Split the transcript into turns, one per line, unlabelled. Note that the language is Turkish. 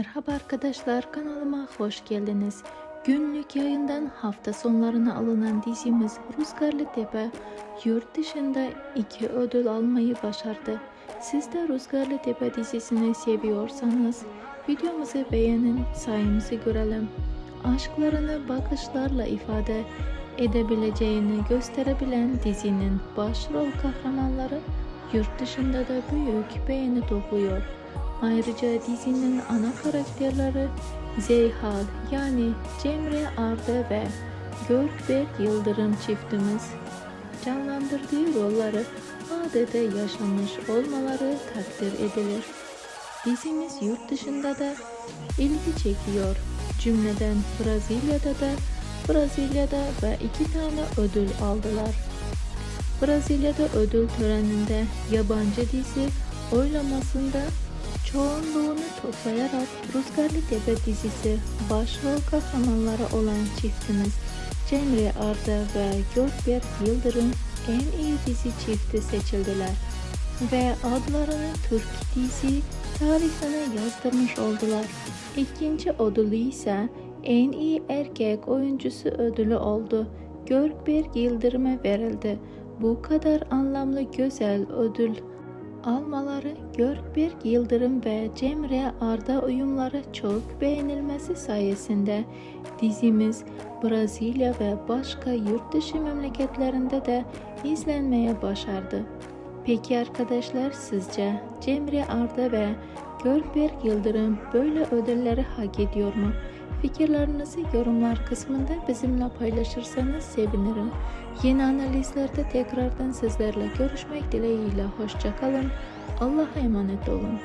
Merhaba arkadaşlar kanalıma hoş geldiniz. Günlük yayından hafta sonlarına alınan dizimiz Rüzgarlı Tepe yurt dışında iki ödül almayı başardı. Siz de Rüzgarlı Tepe dizisini seviyorsanız videomuzu beğenin sayımızı görelim. Aşklarını bakışlarla ifade edebileceğini gösterebilen dizinin başrol kahramanları yurt dışında da büyük beğeni topluyor. Ayrıca dizinin ana karakterleri Zeyhal yani Cemre Arda ve Gökberk Yıldırım çiftimiz canlandırdığı rolleri adeta yaşamış olmaları takdir edilir. Dizimiz yurt dışında da ilgi çekiyor. Cümleden Brezilya'da da Brezilya'da ve iki tane ödül aldılar. Brezilya'da ödül töreninde yabancı dizi oylamasında çoğunluğunu toplayarak Rüzgarlı Tepe dizisi başrol kahramanları olan çiftimiz Cemre Arda ve Gökberk Yıldırım en iyi dizi çifti seçildiler ve adlarını Türk dizi tarihine yazdırmış oldular. İkinci ödülü ise en iyi erkek oyuncusu ödülü oldu. Gökberk Yıldırım'a verildi. Bu kadar anlamlı güzel ödül almaları Gökberk Yıldırım ve Cemre Arda uyumları çok beğenilmesi sayesinde dizimiz Brezilya ve başka yurt dışı memleketlerinde de izlenmeye başardı. Peki arkadaşlar sizce Cemre Arda ve Gökberk Yıldırım böyle ödülleri hak ediyor mu? Fikirlerinizi yorumlar kısmında bizimle paylaşırsanız sevinirim. Yeni analizlerde tekrardan sizlerle görüşmek dileğiyle hoşçakalın. Allah'a emanet olun.